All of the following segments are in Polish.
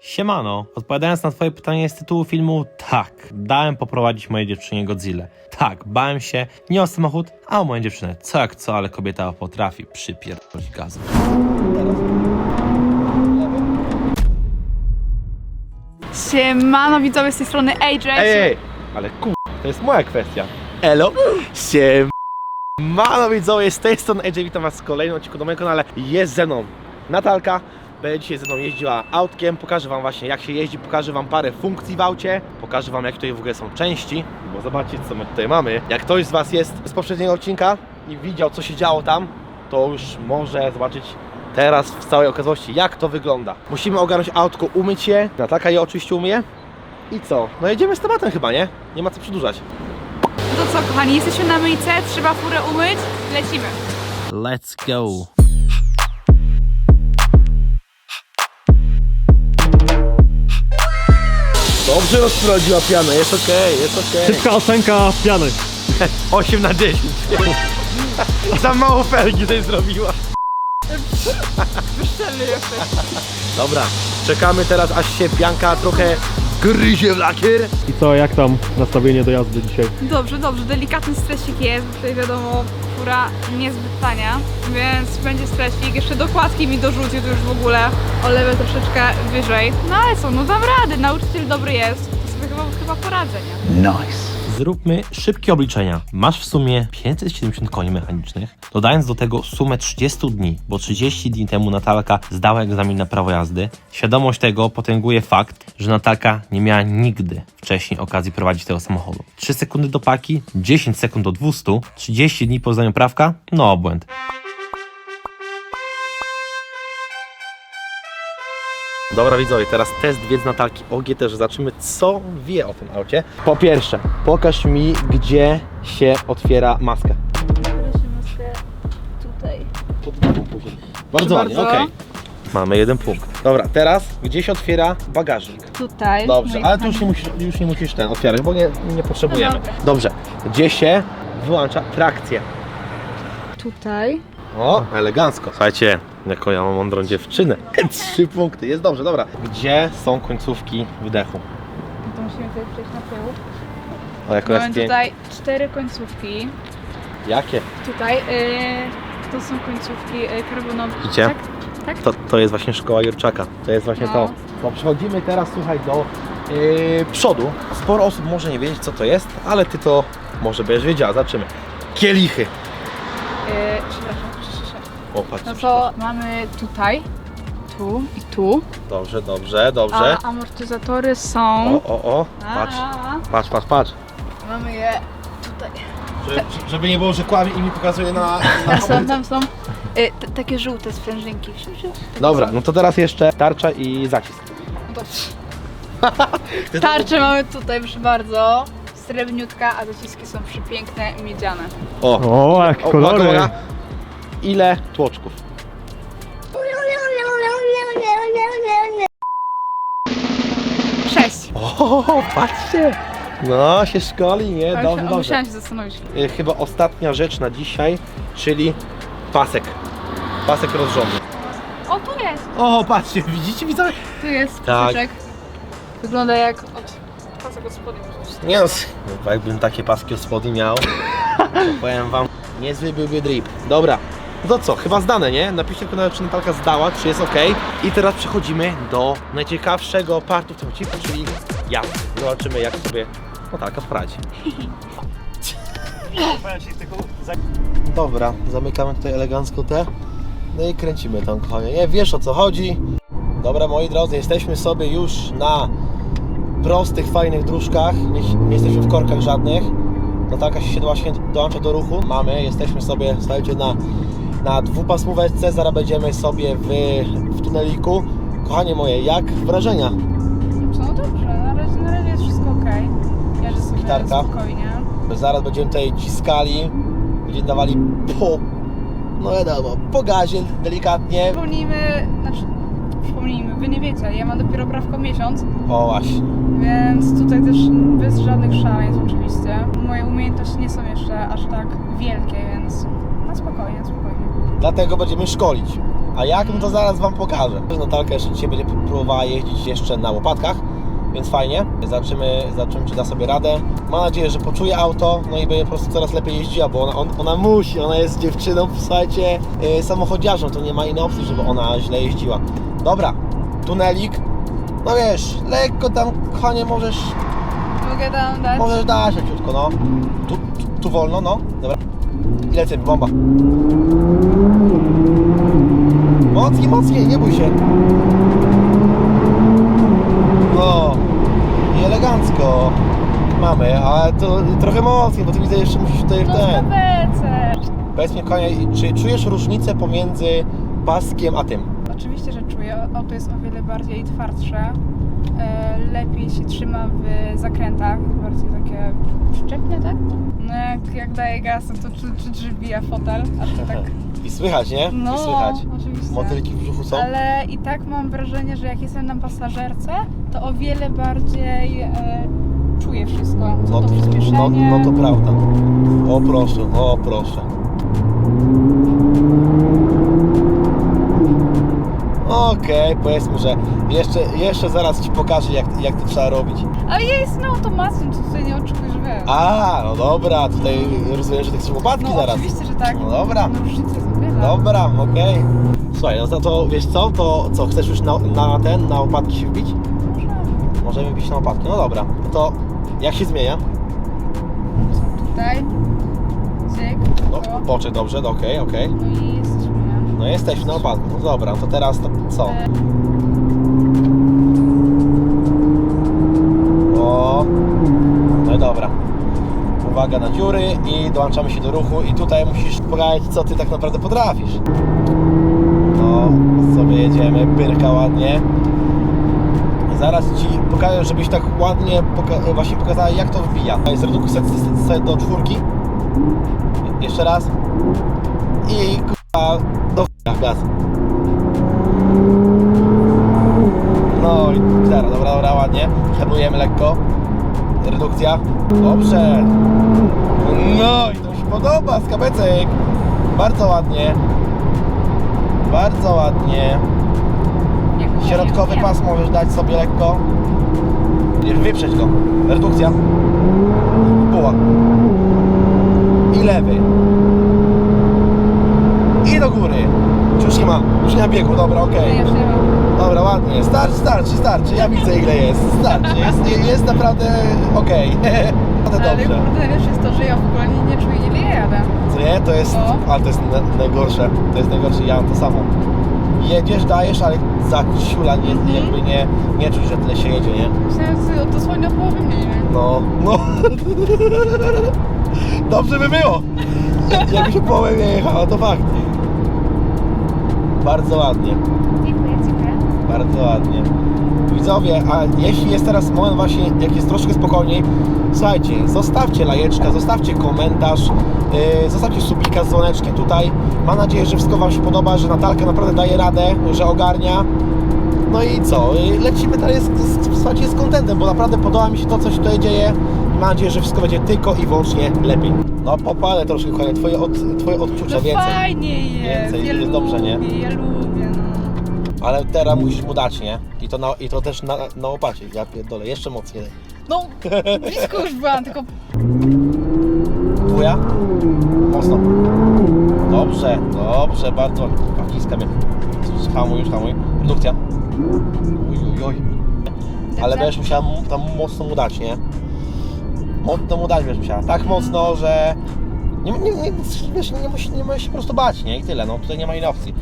Siemano, odpowiadając na twoje pytanie z tytułu filmu, tak, dałem poprowadzić mojej dziewczynie Godzilla. Tak, bałem się nie o samochód, a o moją dziewczynę. Co jak co, ale kobieta potrafi przypierdolić gazu. Siemano widzowie z tej strony AJ. Ej, ej, ale kur... to jest moja kwestia. Elo, siemano widzowie, z tej strony AJ, witam was w kolejnym odcinku do mojego kanale. Jest ze mną Natalka, będzie dzisiaj ze mną jeździła autkiem, pokażę wam właśnie jak się jeździ, pokażę wam parę funkcji w aucie, pokażę wam jak tutaj w ogóle są części, bo zobaczcie co my tutaj mamy. Jak ktoś z was jest z poprzedniego odcinka i widział co się działo tam, to już może zobaczyć teraz w całej okazałości jak to wygląda. Musimy ogarnąć autko, umyć je, Natalka je oczywiście umyje. I co? No jedziemy z tematem chyba, nie? Nie ma co przedłużać. No to co kochani, jesteśmy na myjce, trzeba furę umyć, lecimy. Let's go. Dobrze rozprowadziła pianę, jest okej, jest okej. Szybka ocenka piany. 8 na 10. Za mało felgi tutaj zrobiła. Wyszczelny jesteś. Dobra, czekamy teraz aż się pianka trochę gryzie w lakier. I co, jak tam nastawienie do jazdy dzisiaj? Dobrze, dobrze, delikatny stresik jest, bo tutaj wiadomo, fura niezbyt tania, więc będzie stresik. Jeszcze dokładki mi dorzucił, to już w ogóle o level troszeczkę wyżej. No ale co, no dam rady, nauczyciel dobry jest, to sobie chyba, chyba poradzę, nie? Zróbmy szybkie obliczenia. Masz w sumie 570 koni mechanicznych, dodając do tego sumę 30 dni, bo 30 dni temu Natalka zdała egzamin na prawo jazdy. Świadomość tego potęguje fakt, że Natalka nie miała nigdy wcześniej okazji prowadzić tego samochodu. 3 sekundy do paki, 10 sekund do 200, 30 dni po zdaniu prawka, no obłęd. Dobra widzowie, teraz test wiedzy Natalki o GT, że zobaczymy co wie o tym aucie. Po pierwsze, pokaż mi gdzie się otwiera maskę. Tutaj. Bardzo ładnie, bardzo. okej. Mamy jeden punkt. Dobra, teraz gdzie się otwiera bagażnik? Tutaj. Dobrze, No ale tu już nie musisz, już nie musisz ten otwierać, bo nie, nie potrzebujemy. No dobra. Dobrze, gdzie się wyłącza trakcję? Tutaj. O, elegancko. Słuchajcie, jako ja mam mądrą dziewczynę. Trzy punkty, jest dobrze, dobra. Gdzie są końcówki wydechu? To musimy tutaj przejść na tył. O, jako Mamy jest pięknie. tutaj cztery końcówki. Jakie? Tutaj yy, to są końcówki yy, karbonowe. Widzicie? Tak? Tak? To, to jest właśnie szkoła Jurczaka. To jest właśnie No. to. No przechodzimy teraz, słuchaj, do yy, przodu. Sporo osób może nie wiedzieć, co to jest, ale ty to może będziesz wiedziała. Zobaczymy. Kielichy. Yy, przepraszam, przepraszam. O, patrz. No to mamy tutaj, tu i tu. Dobrze, dobrze, dobrze. A amortyzatory O, są. o, o. Patrz, A, patrz, patrz, patrz. Mamy je tutaj. Żeby, żeby nie było, że kłamie i mi pokazuje na... na Tam są, tam są. Yy, t- takie żółte sprężynki. Takie Dobra, są. no to teraz jeszcze tarcza i zacisk. Dobrze. Tarczę mamy tutaj, proszę bardzo. Srebrniutka, a dociski są przepiękne, miedziane. O, O, jak o, kolory. Ile tłoczków? Sześć. O, patrzcie! No, się szkoli, nie? Ale Dobrze, się- dobrze. Musiałam się zastanowić. Y, Chyba ostatnia rzecz na dzisiaj, czyli pasek. Pasek rozrządny. O, tu jest. O, patrzcie, widzicie widzowie? Tu jest Tak. paseczek. Wygląda jak od pasek od spodni. Nie no, jakbym takie paski od spodni miał, to powiem wam, niezły byłby drip. Dobra, no co, chyba zdane, nie? Napiszcie komentarzu, czy Natalka zdała, czy jest ok. I teraz przechodzimy do najciekawszego partu w tym odcinku, czyli ja. Zobaczymy, jak sobie Natalka poradzi. Dobra, zamykamy tutaj elegancko te. No i kręcimy tą kochanie. Nie wiesz o co chodzi. Dobra, moi drodzy, jesteśmy sobie już na prostych, fajnych dróżkach. Nie, nie jesteśmy w korkach żadnych. Taka się właśnie dołącza do ruchu. Mamy, jesteśmy sobie, słuchajcie, na, na dwupasmóweczce. Zaraz będziemy sobie w, w tuneliku. Kochanie moje, jak wrażenia? No dobrze, na razie, na razie jest wszystko ok. Ja że sobie Gitarka. spokojnie. Zaraz będziemy tutaj ciskali. Będziemy dawali po, no wiadomo, po gazie delikatnie. Przypomnijmy, znaczy przypomnijmy, wy nie wiecie, ja mam dopiero prawko miesiąc, O właśnie. więc tutaj też bez żadnych szaleństw oczywiście. Moje umiejętności nie są jeszcze aż tak wielkie, więc na spokojnie, spokojnie. Dlatego będziemy szkolić. A jak, no to zaraz Wam pokażę. Natalka jeszcze dzisiaj będzie próbowała jeździć jeszcze na łopatkach, więc fajnie. Zobaczymy, zobaczymy czy da sobie radę. Mam nadzieję, że poczuje auto, no i będzie po prostu coraz lepiej jeździła, bo ona, on, ona musi, ona jest dziewczyną, słuchajcie, yy, samochodziarzą, to nie ma innej opcji, żeby ona źle jeździła. Dobra, tunelik. No wiesz, lekko tam, kochanie, możesz Mogę tam dać? Możesz dać leciutko, no. Tu, tu, tu wolno, no. Dobra. Lecimy, bomba. Mocniej, mocniej, nie bój się. No. I elegancko. Mamy, ale to trochę mocniej, bo ty widzę jeszcze musisz tutaj No ten. Powiedz mi, konie, czy czujesz różnicę pomiędzy paskiem a tym? Oczywiście, że czuję. Auto jest o wiele bardziej twardsze. E, lepiej się trzyma w zakrętach. Bardziej takie przyczepne, tak? No jak, jak daje gaz, to czy, czy drzwi, fotel. A to tak... I słychać, nie? No, I słychać. oczywiście. Motylki w brzuchu są? Ale i tak mam wrażenie, że jak jestem na pasażerce, to o wiele bardziej e, czuję wszystko. Co No to to, przyspieszenie. no, no to prawda. O proszę, o proszę. Okej, powiedzmy, że jeszcze, jeszcze zaraz Ci pokażę jak, jak to trzeba robić. Ale ja jestem na automacie, to tutaj nie oczekuję, A, no dobra, tutaj rozumiem, że ty chcesz łopatki no zaraz. oczywiście, że tak. No dobra. No różnica. Dobra, okej. Słuchaj, no to, to wiesz co, to co, chcesz już na, na ten, na łopatki się wbić? Może. Możemy wbić na łopatki, no dobra. No to jak się zmienia? Tutaj? Zyk. No, o. poczek, dobrze, no, okej, okej. No i jesteśmy? No jesteśmy na łopatku, no dobra, to teraz to co? E, no dobra. Uwaga na dziury i dołączamy się do ruchu i tutaj musisz pokazać, co ty tak naprawdę potrafisz. No, sobie jedziemy, pyrka ładnie. Zaraz Ci pokażę, żebyś tak ładnie poka- właśnie pokazała, jak to wbija. Set, set, set do czwórki. Je- Jeszcze raz. I kurwa, do gaz. No i teraz, dobra, dobra, ładnie. Hamujemy lekko. Redukcja. Dobrze. No i to się podoba, skabecek. Bardzo ładnie. Bardzo ładnie. Środkowy pas możesz dać sobie lekko. Wyprzeć go. Redukcja. Buła. I lewy. I do góry. Już nie ma, już nie ma biegu, dobra, okej. Nie mam. Dobra, ładnie. Starczy, starczy, starczy. Ja widzę ile jest. Starczy. Jest, jest naprawdę okej. Naprawdę Ale dobrze. kurde, najlepsze jest to, że ja w ogóle nie, nie czuję ile ja jadę. Nie? To jest. No. Ale to jest na, najgorsze. To jest najgorsze. Ja mam to samo. Jedziesz, dajesz, ale za ciula nie, Mhm. jakby nie, nie czuć, że tyle się jedzie, nie? Myślałem, że dosłownie o połowie mniej, nie? No, no. Dobrze by było. Jakby się połowę nie jechała, to fakt. Bardzo ładnie. Bardzo ładnie. Widzowie, a jeśli jest teraz moment właśnie, jak jest troszkę spokojniej, słuchajcie, zostawcie lajeczka, zostawcie komentarz, yy, zostawcie subika z dzwoneczkiem tutaj. Mam nadzieję, że wszystko Wam się podoba, że Natalka naprawdę daje radę, że ogarnia. No i co? Yy, Lecimy dalej z, z, słuchajcie, z kontentem, bo naprawdę podoba mi się to, co się tutaj dzieje. Mam nadzieję, że wszystko będzie tylko i wyłącznie lepiej. No popalę troszkę, kochanie, twoje, od, twoje odczucia No więcej. fajnie jest, Więcej, ja jest lubię, dobrze, nie? ja lubię. Ale teraz musisz mu dać, nie? I to, na, i to też na, na łopacie. Ja pierdolę, jeszcze mocniej. No, blisko już byłam, tylko Dwuja? Mocno. Dobrze, dobrze, bardzo. Wciska mnie. Hamuj, już hamuj. Redukcja. Uj, uj, uj. Ale będziesz musiała mu- tam mocno mu dać, nie? Mocno mu dać będziesz musiała. Tak mocno, że... Nie, nie, nie, wiesz, nie, musi, nie musisz się po prostu bać, nie? I tyle, no. Tutaj nie ma innej opcji.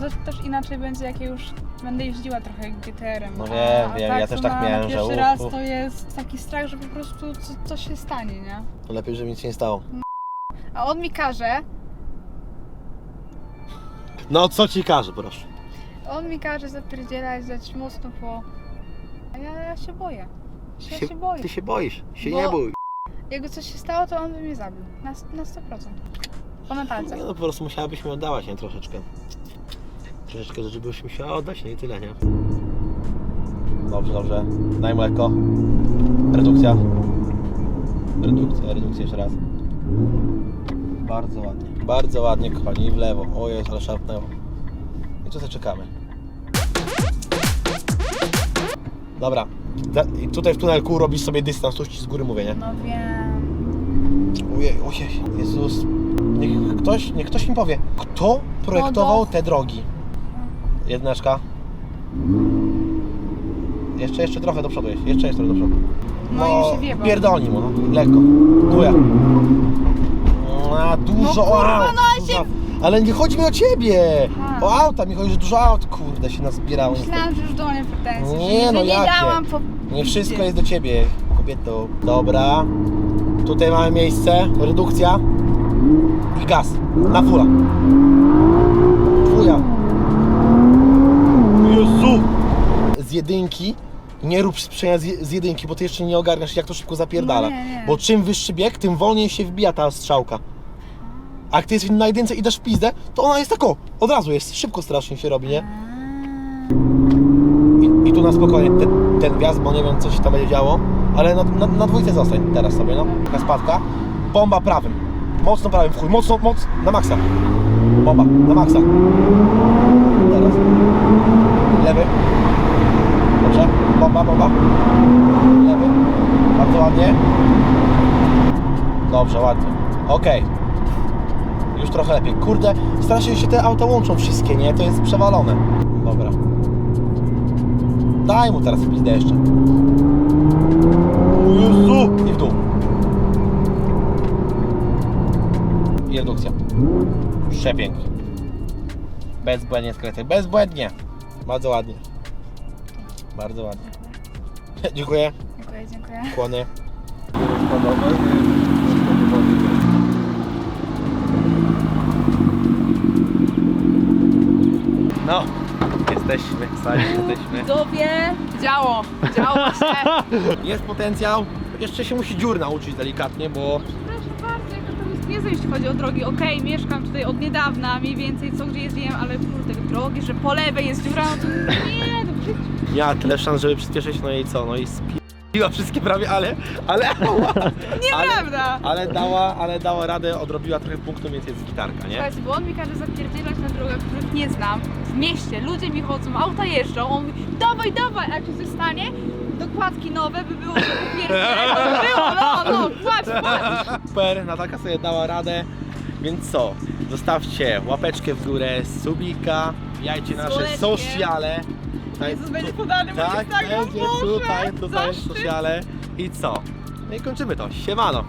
Bo to też inaczej będzie, jak ja już będę jeździła trochę GTR-em. No wiem, wiem, tak ja też to tak na, miałem, na że pierwszy raz to jest taki strach, że po prostu co, coś się stanie, nie? To lepiej, żeby nic się nie stało. A on mi każe, No, co ci każe, proszę? on mi każe zapierdzielać, dać mocno po... A ja, ja się boję. Ja się, boję. Ty się boisz. Się Bo- nie bój. Jakby coś się stało, to on by mnie zabił. Na, na 100%. Po. Nie, no po prostu musiałabyś mi oddawać, nie? Troszeczkę. Troszeczkę rzeczy byś musiała oddać, nie? I tyle, nie? Dobrze, dobrze. Daj mu lekko. Redukcja. Redukcja, redukcja jeszcze raz. Bardzo ładnie. Bardzo ładnie, kochani. I w lewo. O jest, ale szarpnęło. I tutaj czekamy. Dobra. Da- I tutaj w tunelku robisz sobie dystans, tu ci z góry mówię, nie? No wiem. Ojej, ojej, Jezus. Niech ktoś, niech ktoś mi powie, kto projektował No te drogi? Jedneczka. Jeszcze, jeszcze trochę do przodu jest. Jeszcze, jeszcze do przodu. No i się wiebał. Pierdolni mu, no. Lekko. Góra. A, dużo No kurwa, aut. no dużo się- aut. Ale nie chodzi mi o ciebie. Aha. O auta mi chodzi, że dużo aut, kurde, się nazbierało. Myślałam, że już do mnie pretensje. Nie, że no nie jakie? dałam po... Nie wszystko jest do ciebie, kobieto. Dobra. Tutaj mamy miejsce, redukcja i gaz. Na fula. Fuja. Jezu! Z jedynki. Nie rób sprzęgła z, z jedynki, bo ty jeszcze nie ogarniasz jak to szybko zapierdala. No nie, nie. Bo czym wyższy bieg, tym wolniej się wbija ta strzałka. A jak ty jesteś na jedynce i dasz w pizdę, to ona jest tak o, od razu jest, szybko strasznie się robi, nie? I, I tu na spokojnie ten, ten wjazd, bo nie wiem co się tam będzie działo, ale na, na, na dwójce zostań teraz sobie, no. Taka spadka. Bomba prawym. Mocno prawym w chuj, mocno, moc, na maksa. Bomba, na maksa. Teraz. Lewy. Dobrze. Bomba, bomba. Lewy. Bardzo ładnie. Dobrze, ładnie. Okej. Już trochę lepiej. Kurde, strasznie się te auta łączą wszystkie, nie? To jest przewalone. Dobra. Daj mu teraz pizdę jeszcze. Jezu! I w dół. I redukcja. Przepięknie. Bezbłędnie skryty. Bezbłędnie. Bardzo ładnie. Bardzo ładnie. Dziękuję. Dziękuję, dziękuję. Kłony. No, jesteśmy, sali, jesteśmy. Widzowie, działo, działo się. Jest potencjał. Jeszcze się musi dziur nauczyć delikatnie, bo Proszę bardzo, jaka to jest niezłe, jeśli chodzi o drogi. Okej, mieszkam tutaj od niedawna, mniej więcej co gdzie jest wiem, ale kurde, drogi, że po lewej jest dziura, no to nie. Miała tyle szans, żeby przyspieszyć, no i co, no i spiła wszystkie prawie, ale, ale, ale, Nieprawda! ale dała, ale dała radę, odrobiła trochę punktów, więc jest gitarka, nie? Słuchajcie, bo on mi każe zapierdzielać na drogach, których nie znam. W mieście ludzie mi chodzą, auta jeżdżą, on mówi dawaj, dawaj, a jak się coś stanie, dokładki nowe by było, że upierdzielę, to by było, no, no, płacz, płacz. Super, Natalka sobie dała radę, więc co? Zostawcie łapeczkę w górę, subika, wbijajcie nasze Dzwoneczkiem. sociale. Jezus, będzie podany mój Tak, Instagram, będzie Boże, tutaj, tutaj zaszczyt. sociale. I co? No i kończymy to. Siemano.